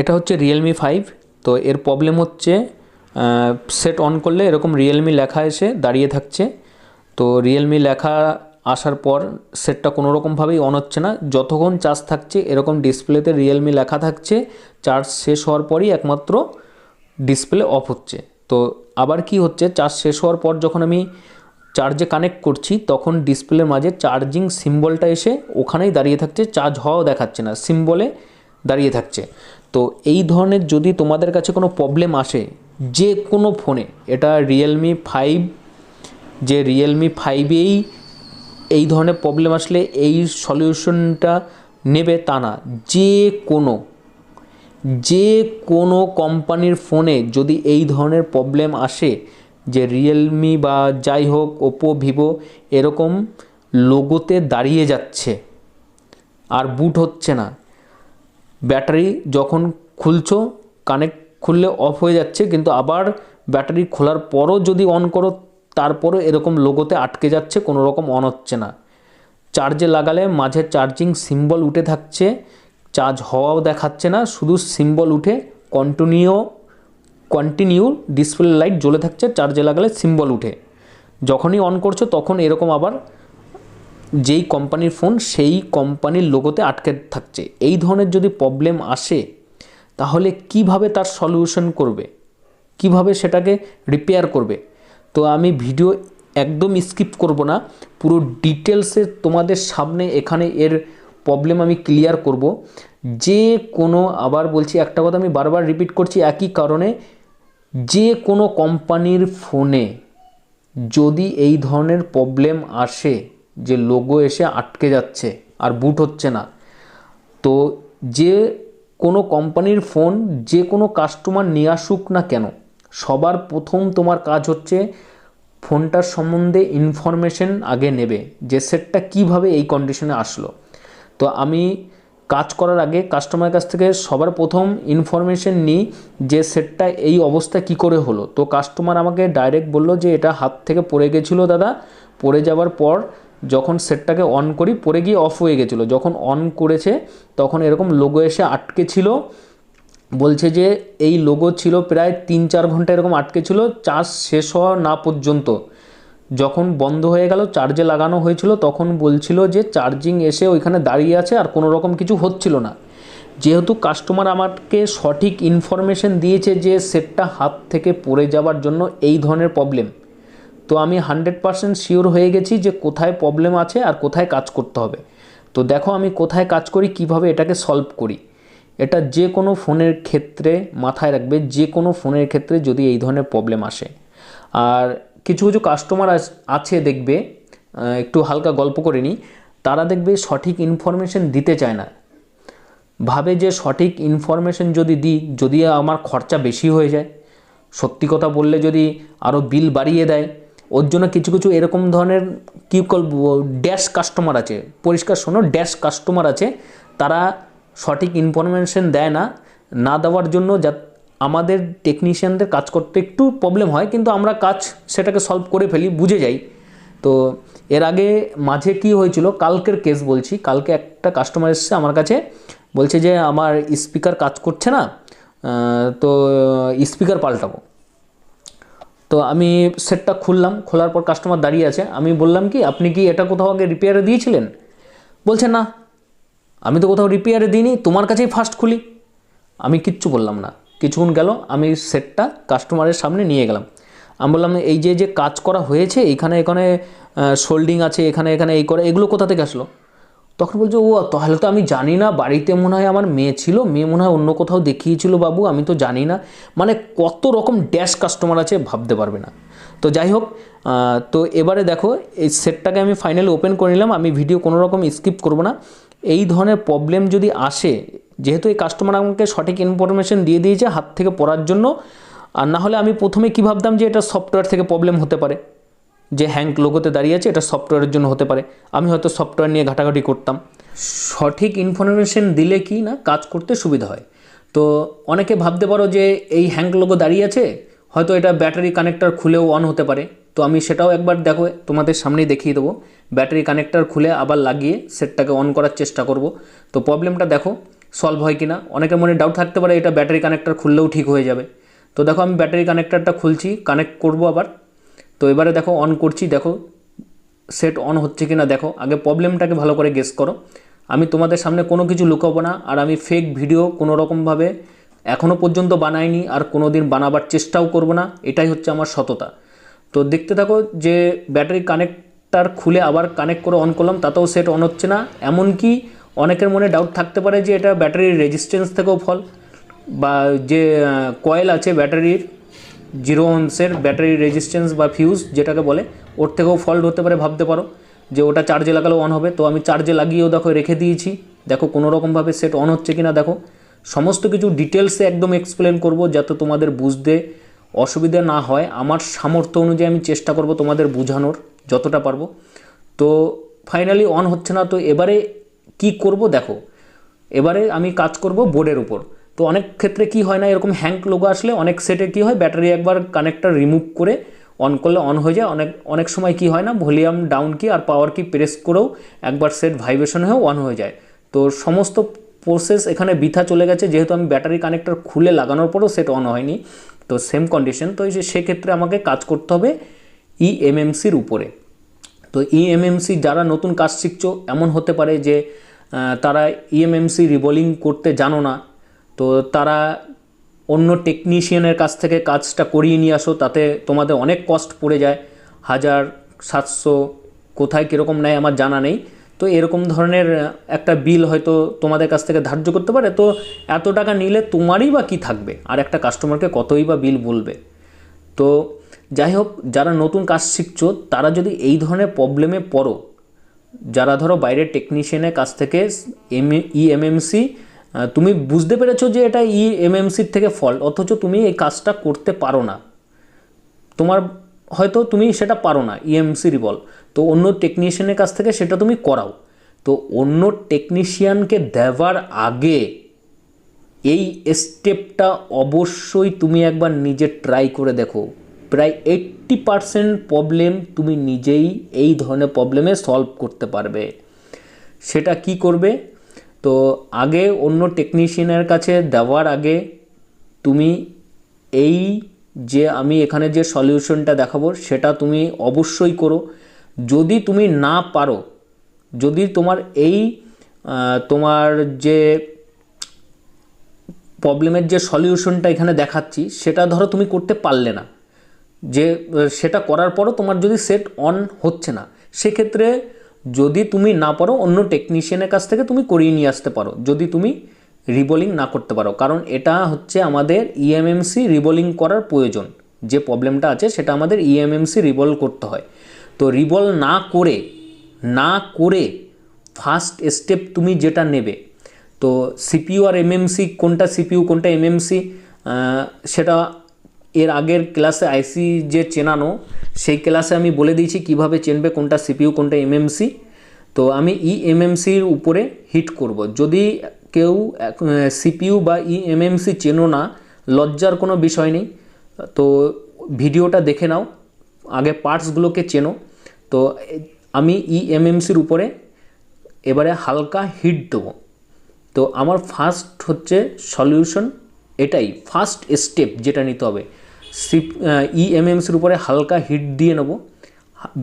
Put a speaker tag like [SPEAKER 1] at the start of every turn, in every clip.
[SPEAKER 1] এটা হচ্ছে Realme five তো এর প্রবলেম হচ্ছে সেট অন করলে এরকম রিয়েলমি লেখা এসে দাঁড়িয়ে থাকছে। তো রিয়েলমি লেখা আসার পর সেটটা কোনো রকমভাবেই অন হচ্ছে না। যতক্ষণ চার্জ থাকছে, এরকম ডিসপ্লেতে রিয়েলমি লেখা থাকছে চার্জ শেষ হওয়ার পরই একমাত্র ডিসপ্লে অফ হচ্ছে। তো আবার কি হচ্ছে চার্জ শেষ হওয়ার পর যখন আমি চার্জে কানেক্ট করছি, তখন ডিসপ্লের মাঝে চার্জিং সিম্বলটা এসে ওখানেই দাঁড়িয়ে থাকছে চার্জ হওয়াও দেখাচ্ছে না সিম্বলে দাঁড়িয়ে থাকছে। তো এই ধরনের যদি তোমাদের কাছে কোনো প্রবলেম আসে যে কোনো ফোনে এটা রিয়েলমি ফাইভ যে রিয়েলমি ফাইভেই এই ধরনের প্রবলেম আসলে এই সলিউশনটা নেবে তা না। যে কোনো যে কোনো কোম্পানির ফোনে যদি এই ধরনের প্রবলেম আসে, যে রিয়েলমি বা যাই হোক ওপো ভিভো এরকম লোগোতে দাঁড়িয়ে যাচ্ছে, আর বুট হচ্ছে না ব্যাটারি যখন খুলছো কানেক্ট খুললে অফ হয়ে যাচ্ছে, কিন্তু আবার ব্যাটারি খোলার পরও যদি অন করো, তারপরও এরকম লোগোতে আটকে যাচ্ছে, কোনো রকম অন হচ্ছে না। চার্জে লাগালে মাঝে চার্জিং সিম্বল উঠে থাকছে চার্জ হওয়াও দেখাচ্ছে না, শুধু সিম্বল উঠে কন্টিনিউ কন্টিনিউ ডিসপ্লে লাইট জ্বলে থাকছে চার্জে লাগালে সিম্বল উঠে। যখনই অন করছ, তখন এরকম আবার যেই কোম্পানির ফোন, সেই কোম্পানির লোগোতে আটকে থাকছে। এই ধরনের যদি প্রবলেম আসে, তাহলে কীভাবে তার সলিউশন করবে? কীভাবে সেটাকে রিপেয়ার করবে? তো আমি ভিডিও একদম স্কিপ করব না। পুরো ডিটেলসে তোমাদের সামনে এখানে এর প্রবলেম আমি ক্লিয়ার করব। যে কোনো, আবার বলছি একটা কথা আমি বারবার রিপিট করছি, একই কারণে যে কোনো কোম্পানির ফোনে যদি এই ধরনের প্রবলেম আসে যে লোগো এসে আটকে যাচ্ছে আর বুট হচ্ছে না। তো যে কোনো কোম্পানির ফোন যে কোনো কাস্টমার নিয়ে আসুক না কেন, সবার প্রথম তোমার কাজ হচ্ছে ফোনটার সম্বন্ধে ইনফরমেশন আগে নেবে যে সেটটা কীভাবে এই কন্ডিশনে আসলো। তো আমি কাজ করার আগে কাস্টমারের কাছ থেকে সবার প্রথম ইনফরমেশন নিই যে সেটটা এই অবস্থা কি করে হলো। তো কাস্টমার আমাকে ডাইরেক্ট বলল যে, এটা হাত থেকে পড়ে গেছিল দাদা, পড়ে যাওয়ার পর যখন সেটটাকে অন করি পরে গিয়ে অফ হয়ে গেছিল। যখন অন করেছে, তখন এরকম লোগো এসে আটকে ছিল। বলছে যে, এই লোগো ছিল প্রায় তিন চার ঘণ্টা এরকম আটকে ছিল, চার্জ শেষ হওয়া না পর্যন্ত। যখন বন্ধ হয়ে গেল চার্জে লাগানো হয়েছিল, তখন বলছিল যে চার্জিং এসে ওইখানে দাঁড়িয়ে আছে আর কোনো রকম কিছু হচ্ছিল না। যেহেতু কাস্টমার আমাকে সঠিক ইনফরমেশন দিয়েছে যে, সেটটা হাত থেকে পড়ে যাওয়ার জন্য এই ধরনের প্রবলেম তো আমি হান্ড্রেড পারসেন্ট শিওর হয়ে গেছি যে কোথায় প্রবলেম আছে আর কোথায় কাজ করতে হবে। তো দেখো আমি কোথায় কাজ করি, কীভাবে এটাকে সলভ করি। এটা যে কোনো ফোনের ক্ষেত্রে মাথায় রাখবে, যে কোনো ফোনের ক্ষেত্রে যদি এই ধরনের প্রবলেম আসে। আর কিছু কিছু কাস্টমার আছে দেখবে একটু হালকা গল্প করে নিই। তারা দেখবে সঠিক ইনফরমেশন দিতে চায় না। ভাবে যে সঠিক ইনফরমেশন যদি দিই, যদি আমার খরচা বেশি হয়ে যায়, সত্যি কথা বললে যদি আরও বিল বাড়িয়ে দেয় ওর জন্য কিছু কিছু এরকম ধরনের কী বলব ড্যাশ কাস্টমার আছে। পরিষ্কার শোনো ড্যাশ কাস্টমার আছে। তারা সঠিক ইনফরমেশন দেয় না। না দেওয়ার জন্য যা, আমাদের টেকনিশিয়ানদের কাজ করতে একটু প্রবলেম হয়, কিন্তু আমরা কাজ সেটাকে সলভ করে ফেলি, বুঝে যাই। তো এর আগে মাঝে কি হয়েছিল, কালকের কেস বলছি, কালকে একটা কাস্টমার এসছে আমার কাছে, বলছে যে আমার স্পিকার কাজ করছে না তো স্পিকার পাল্টাবো। তো আমি সেটটা খুললাম, খোলার পর কাস্টমার দাঁড়িয়ে আছে। আমি বললাম কি, আপনি কি এটা কোথাও আগে রিপেয়ারে দিয়েছিলেন? বলছে, না। আমি তো কোথাও রিপেয়ারে দিইনি, তোমার কাছেই ফার্স্ট খুলি। আমি কিচ্ছু বললাম না। কিছুক্ষণ গেল, আমি সেটটা কাস্টমারের সামনে নিয়ে গেলাম। আমি বললাম, এই যে যে কাজ করা হয়েছে, এখানে এখানে শোল্ডিং আছে, এখানে এখানে এই করে, এগুলো কোথা থেকে আসলো? তখন বলছে, ও, তাহলে তো আমি জানি না, বাড়িতে মনে হয় আমার মেয়ে ছিল, মেয়ে মনে হয় অন্য কোথাও দেখিয়েছিল বাবু, আমি তো জানি না। মানে কত রকম ড্যাশ কাস্টমার আছে ভাবতে পারবে না। তো যাই হোক তো এবারে দেখো, এই সেটটাকে আমি ফাইনালি ওপেন করে নিলাম, আমি ভিডিও কোনো রকম স্কিপ করব না। এই ধরনের প্রবলেম যদি আসে, যেহেতু এই কাস্টমার আমাকে সঠিক ইনফরমেশন দিয়ে দিয়েছে হাত থেকে পড়ার জন্য, আর না হলে আমি প্রথমে কী ভাবতাম যে এটা সফটওয়্যার থেকে প্রবলেম হতে পারে। যে হ্যাঙ্ক লোগোতে দাঁড়িয়ে আছে, এটা সফটওয়্যারের জন্য হতে পারে। আমি হয়তো সফটওয়্যার নিয়ে ঘাটাঘাটি করতাম। সঠিক ইনফরমেশন দিলে কি না, কাজ করতে সুবিধা হয়। তো অনেকে ভাবতে পারো যে এই হ্যাঙ্ক লোগো দাঁড়িয়ে আছে, হয়তো এটা ব্যাটারি কানেক্টার খুলেও অন হতে পারে। তো আমি সেটাও একবার দেখো, তোমাদের সামনেই দেখিয়ে দেবো। ব্যাটারি কানেক্টার খুলে আবার লাগিয়ে সেটটাকে অন করার চেষ্টা করব। তো প্রবলেমটা দেখো সলভ হয় কি না অনেকের মনে ডাউট থাকতে পারে, এটা ব্যাটারি কানেক্টর খুললেও ঠিক হয়ে যাবে। তো দেখো, আমি ব্যাটারি কানেক্টরটা খুলছি কানেক্ট করব আবার। তো এবারে দেখো অন করছি, দেখো সেট অন হচ্ছে কি না দেখো, আগে প্রবলেমটাকে ভালো করে গেস করো। আমি তোমাদের সামনে কোনো কিছু লুকাবো না, আর আমি ফেক ভিডিও কোনো রকমভাবে এখনও পর্যন্ত বানাইনি, আর কোনো দিন বানাবার চেষ্টাও করব না, এটাই হচ্ছে আমার সততা। তো দেখতে থাকো যে ব্যাটারি কানেক্টার খুলে আবার কানেক্ট করে অন করলাম, তাতেও সেট অন হচ্ছে না। এমনকি অনেকের মনে ডাউট থাকতে পারে যে এটা ব্যাটারির রেজিস্ট্যান্স থেকেও ফল, বা যে কয়েল আছে ব্যাটারির জিরো অংশের ব্যাটারি রেজিস্ট্যান্স বা ফিউজ যেটাকে বলে, ওর থেকেও ফল্ট হতে পারে, ভাবতে পারো। যে ওটা চার্জে লাগালেও অন হবে, তো আমি চার্জে লাগিয়েও দেখো, রেখে দিয়েছি। দেখো, কোনো রকমভাবে সেট অন হচ্ছে কিনা, দেখো। সমস্ত কিছু ডিটেলসে একদম এক্সপ্লেন করব, যাতে তোমাদের বুঝতে অসুবিধা না হয়। আমার সামর্থ্য অনুযায়ী আমি চেষ্টা করব তোমাদের বোঝানোর, যতটা পারব। তো ফাইনালি অন হচ্ছে না, তো এবারে কি করব, দেখো। এবারে আমি কাজ করব বোর্ডের উপর। তো অনেক ক্ষেত্রে কি হয় না, এরকম হ্যাঙ্ক লোগো আসলে অনেক সেটে কি হয় ব্যাটারি একবার কানেক্টার রিমুভ করে অন করলে অন হয়ে যায়। অনেক অনেক সময় কি হয় না ভলিউম ডাউন কি আর পাওয়ার কি প্রেস করেও একবার সেট ভাইব্রেশন হয়েও অন হয়ে যায়। তো সমস্ত প্রসেস এখানে বৃথা চলে গেছে, যেহেতু আমি ব্যাটারি কানেক্টর খুলে লাগানোর পরেও সেট অন হয়নি। তো সেম কন্ডিশন তো এই যে সেক্ষেত্রে আমাকে কাজ করতে হবে ইএমএমসির উপরে। তো ইএমএমসি যারা নতুন কাজ শিখছো, এমন হতে পারে যে তারা ইএমএমসি রিবলিং করতে জানো না তো তারা অন্য টেকনিশিয়ানের কাছ থেকে কাজটা করিয়ে নিয়ে আসো, তাতে তোমাদের অনেক কস্ট পড়ে যায়। হাজার সাতশো কোথায় কীরকম নেয় আমার জানা নেই। তো এরকম ধরনের একটা বিল হয়তো তোমাদের কাছ থেকে ধার্য করতে পারে। তো এত টাকা নিলে তোমারই বা কী থাকবে? আর একটা কাস্টমারকে কতই বা বিল বলবে? তো যাই হোক, যারা নতুন কাজ শিখছো, তারা যদি এই ধরনের প্রবলেমে পড়ো, যারা ধরো বাইরের টেকনিশিয়ানের কাছ থেকে এম ইএমএমসি তুমি বুঝতে পেরেছ যে এটা ই এমএমসির থেকে ফল্ট অথচ তুমি এই কাজটা করতে পারো না। তোমার হয়তো তুমি সেটা পারো না ইএমসি রিবল তো অন্য টেকনিশিয়ানের কাছ থেকে সেটা তুমি করাও। তো অন্য টেকনিশিয়ানকে দেওয়ার আগে এই স্টেপটা অবশ্যই তুমি একবার নিজে ট্রাই করে দেখো। প্রায় এইট্টি পারসেন্ট প্রবলেম তুমি নিজেই এই ধরনের প্রবলেমে সলভ করতে পারবে। সেটা কি করবে? তো আগে অন্য টেকনিশিয়ানের কাছে দেওয়ার আগে তুমি এই যে আমি এখানে যে সলিউশনটা দেখাবো, সেটা তুমি অবশ্যই করো। যদি তুমি না পারো, যদি তোমার এই তোমার যে প্রবলেমের যে সলিউশনটা এখানে দেখাচ্ছি, সেটা ধরো তুমি করতে পারলে না। যে, সেটা করার পরও তোমার যদি সেট অন হচ্ছে না, সেক্ষেত্রে যদি তুমি না পারো, অন্য টেকনিশিয়ানের কাছ থেকে তুমি করিয়ে নিয়ে আসতে পারো। যদি তুমি রিবোলিং না করতে পারো, কারণ এটা হচ্ছে আমাদের E ইএমএমসি রিবোলিং করার প্রয়োজন। যে প্রবলেমটা আছে, সেটা আমাদের E ইএমএমসি রিবল করতে হয়। তো রিবল না করে না করে ফার্স্ট স্টেপ তুমি যেটা নেবে, তো সিপিইউ আর এমএমসি কোনটা সিপিইউ কোনটা এমএমসি সেটা এর আগের ক্লাসে আইসি যে চেনানো, সেই ক্লাসে আমি বলে দিয়েছি কীভাবে চেনবে, কোনটা সিপিইউ কোনটা এমএমসি তো আমি ই এমএমসির উপরে হিট করব। যদি কেউ সিপিইউ বা ই এমএমসি চেনো না, লজ্জার কোনো বিষয় নেই। তো ভিডিওটা দেখে নাও, আগে পার্টসগুলোকে চেনো। তো আমি ই এমএমসির উপরে এবারে হালকা হিট দেবো। তো আমার ফার্স্ট হচ্ছে সলিউশন এটাই। ফার্স্ট স্টেপ যেটা নিতে হবে। সিপ ইএমএমসির উপরে হালকা হিট দিয়ে নেব।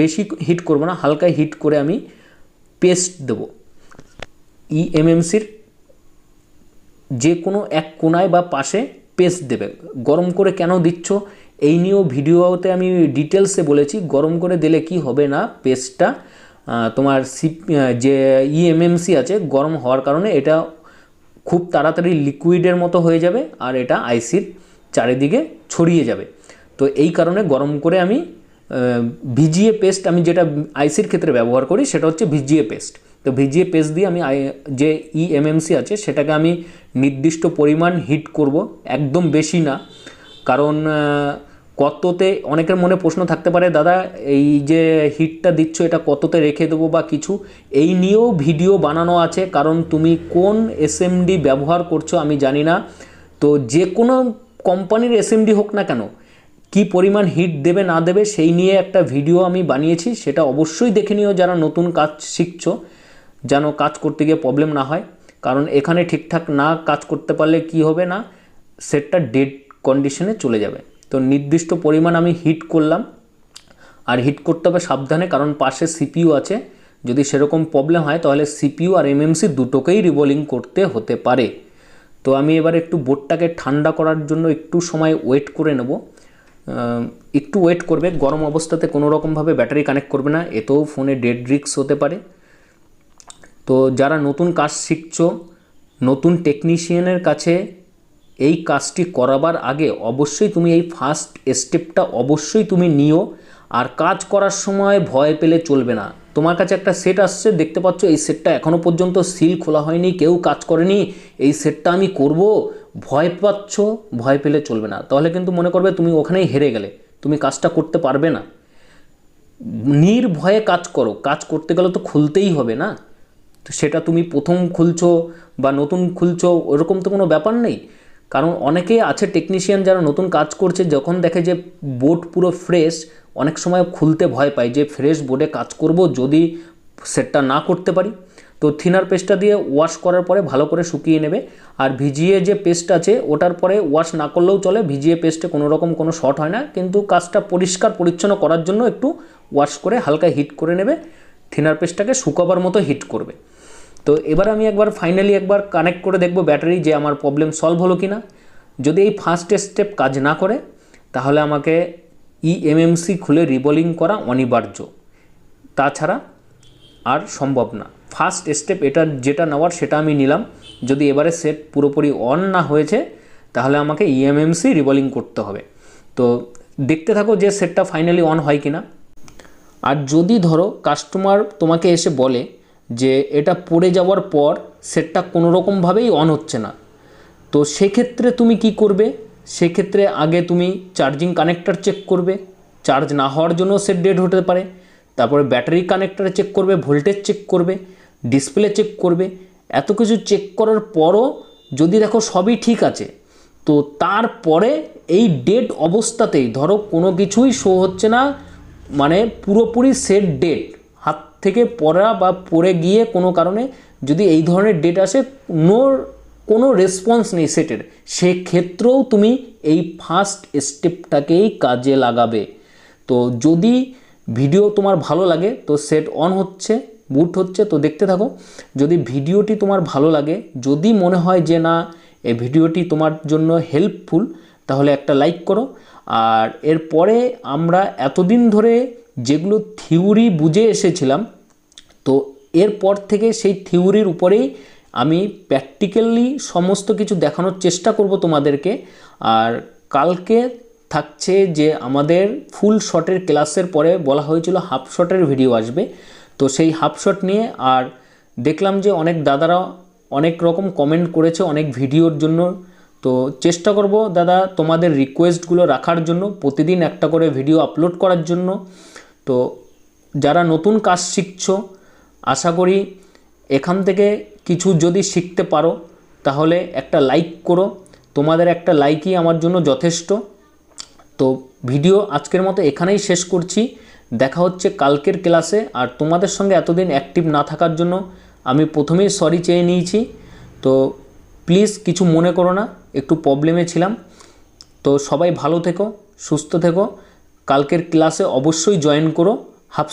[SPEAKER 1] বেশি হিট করব না, হালকা হিট করে আমি পেস্ট দেবো। ইএমএমসির যে কোনো এক কোনায় বা পাশে পেস্ট দেবে। গরম করে কেন দিচ্ছ? এই নিয়েও ভিডিওতে আমি ডিটেলসে বলেছি, গরম করে দিলে কি হবে না পেস্টটা তোমার সিপ যে ইএমএমসি আছে, গরম হওয়ার কারণে এটা খুব তাড়াতাড়ি লিকুইডের মতো হয়ে যাবে, আর এটা আইসির চারিদিকে ছড়িয়ে যাবে। তো এই কারণে গরম করে আমি ভিজিয়ে পেস্ট আমি যেটা আইসির ক্ষেত্রে ব্যবহার করি সেটা হচ্ছে ভিজিয়ে পেস্ট তো ভিজিয়ে পেস্ট দিয়ে আমি যে E ইএমএমসি আছে সেটাকে আমি নির্দিষ্ট পরিমাণ হিট করব, একদম বেশি না। কারণ কততে, অনেকের মনে প্রশ্ন থাকতে পারে, দাদা, এই যে হিটটা দিচ্ছ এটা কততে রেখে দেবো বা কিছু? এই নিয়েও ভিডিও বানানো আছে, কারণ তুমি কোন এসএমডি ব্যবহার করছ আমি জানি না। তো যে কোনো কোম্পানির এসএমডি হোক না কেন, কি পরিমাণ হিট দেবে না দেবে সেই নিয়ে একটা ভিডিও আমি বানিয়েছি, সেটা অবশ্যই দেখে নিও যারা নতুন কাজ শিখছো, যেন কাজ করতে গিয়ে প্রবলেম না হয়। কারণ এখানে ঠিকঠাক না কাজ করতে পারলে কি হবে না, সেটটা ডেড কন্ডিশনে চলে যাবে। তো নির্দিষ্ট পরিমাণ আমি হিট করলাম। আর হিট করতে হবে সাবধানে, কারণ পাশে সিপিইউ আছে। যদি সেরকম প্রবলেম হয়, তাহলে সিপিইউ আর এমএমসি দুটোকেই রিবোলিং করতে হতে পারে। তো আমি এবার একটু বোটটাকে ঠান্ডা করার জন্য একটু সময় ওয়েট করে নেব। একটু ওয়েট করবে, গরম অবস্থাতে কোনো রকমভাবে ব্যাটারি কানেক্ট করবে না, এতেও ফোনে ডেড রিক্স হতে পারে। তো যারা নতুন কাজ শিখছো, নতুন টেকনিশিয়ানের কাছে এই কাজটি করাবার আগে অবশ্যই তুমি এই ফার্স্ট স্টেপটা অবশ্যই তুমি নিও, আর কাজ করার সময় ভয় পেলে চলবে না। তোমার কাছে একটা সেট আসছে, দেখতে পাচ্ছ এই সেটটা এখনও পর্যন্ত সিল খোলা হয়নি, কেউ কাজ করেনি, এই সেটটা আমি করব। ভয় পাচ্ছ, ভয় পেলে চলবে না। তাহলে কিন্তু মনে করবে তুমি ওখানেই হেরে গেলে, তুমি কাজটা করতে পারবে না। নির্ভয়ে কাজ করো, কাজ করতে গেলে তো খুলতেই হবে না। সেটা তুমি প্রথম খুলছো বা নতুন খুলছো, ওরকম তো কোনো ব্যাপার নেই। কারণ অনেকে আছে টেকনিশিয়ান যারা নতুন কাজ করছে, যখন দেখে যে বোর্ড পুরো ফ্রেশ অনেক সময় খুলতে ভয় পায় যে ফ্রেশ বোর্ডে কাজ করব যদি সেটটা না করতে পারি। তো থিনার পেস্টটা দিয়ে ওয়াশ করার পরে ভালো করে শুকিয়ে নেবে। আর ভিজিয়ে যে পেস্ট আছে, ওটার পরে ওয়াশ না করলেও চলে, ভিজিয়ে পেস্টে কোনো রকম কোনো শর্ট হয় না। কিন্তু কাজটা পরিষ্কার পরিচ্ছন্ন করার জন্য একটু ওয়াশ করে হালকা হিট করে নেবে। থিনার পেস্টটাকে শুকাবার মতো হিট করবে। তো এবার আমি একবার ফাইনালি একবার কানেক্ট করে দেখব ব্যাটারি যে আমার প্রবলেম সলভ হলো কি না যদি এই ফার্স্ট স্টেপ কাজ না করে, তাহলে আমাকে E ইএমএমসি খুলে রিবোলিং করা অনিবার্য। তাছাড়া আর সম্ভব না। ফার্স্ট স্টেপ এটা যেটা নেওয়ার সেটা আমি নিলাম। যদি এবারে সেট পুরোপুরি অন না হয়েছে, তাহলে আমাকে E ইএমএমসি রিবলিং করতে হবে। তো দেখতে থাকো যে সেটটা ফাইনালি অন হয় কিনা। আর যদি ধরো কাস্টমার তোমাকে এসে বলে যে এটা পড়ে যাওয়ার পর সেটটা কোনো রকমভাবেই অন হচ্ছে না। তো সেক্ষেত্রে তুমি কি করবে? সেক্ষেত্রে আগে তুমি চার্জিং কানেক্টর চেক করবে। চার্জ না হওয়ার জন্য সেট ডেড হতে পারে। তারপরে ব্যাটারি কানেক্টর চেক করবে ভোল্টেজ চেক করবে ডিসপ্লে চেক করবে। এত কিছু চেক করার পরও যদি দেখো সবই ঠিক আছে, তো তারপরে এই ডেড অবস্থাতেই ধরো কোনো কিছুই শো হচ্ছে না মানে পুরোপুরি সেট ডেট থেকে পড়া বা পড়ে গিয়ে কোনো কারণে যদি এই ধরনের ডেট আসে নো কোনো রেসপন্স নেই সেটের সেক্ষেত্রেও তুমি এই ফার্স্ট স্টেপটাকেই কাজে লাগাবে। তো যদি ভিডিও তোমার ভালো লাগে, তো সেট অন হচ্ছে বুট হচ্ছে, তো দেখতে থাকো। যদি ভিডিওটি তোমার ভালো লাগে, যদি মনে হয় যে না, এই ভিডিওটি তোমার জন্য হেল্পফুল তাহলে একটা লাইক করো। আর এরপরে আমরা এতদিন ধরে যেগুলো থিওরি বুঝে এসেছিলাম, তো এরপর থেকে সেই থিওরির উপরেই আমি প্র্যাকটিক্যালি সমস্ত কিছু দেখানোর চেষ্টা করব তোমাদেরকে। আর কালকে থাকছে যে আমাদের ফুল শটের ক্লাসের পরে বলা হয়েছিল হাফ শটের ভিডিও আসবে। তো সেই হাফ শট নিয়ে আর দেখলাম যে অনেক দাদারা অনেক রকম কমেন্ট করেছে অনেক ভিডিওর জন্য। তো চেষ্টা করব দাদা তোমাদের রিকোয়েস্টগুলো রাখার জন্য প্রতিদিন একটা করে ভিডিও আপলোড করার জন্য। তো যারা নতুন কাজ শিখছো, আশা করি এখান থেকে কিছু যদি শিখতে পারো, তাহলে একটা লাইক করো। তোমাদের একটা লাইকই আমার জন্য যথেষ্ট। তো ভিডিও আজকের মতো এখানেই শেষ করছি। দেখা হচ্ছে কালকের ক্লাসে আর তোমাদের সঙ্গে এতদিন অ্যাক্টিভ না থাকার জন্য আমি প্রথমেই সরি চেয়ে নিয়েছি। তো প্লিজ কিছু মনে করো না, একটু প্রবলেমে ছিলাম। তো সবাই ভালো থেকো, সুস্থ থেকো। কালকের ক্লাসে অবশ্যই জয়েন করো। হাফ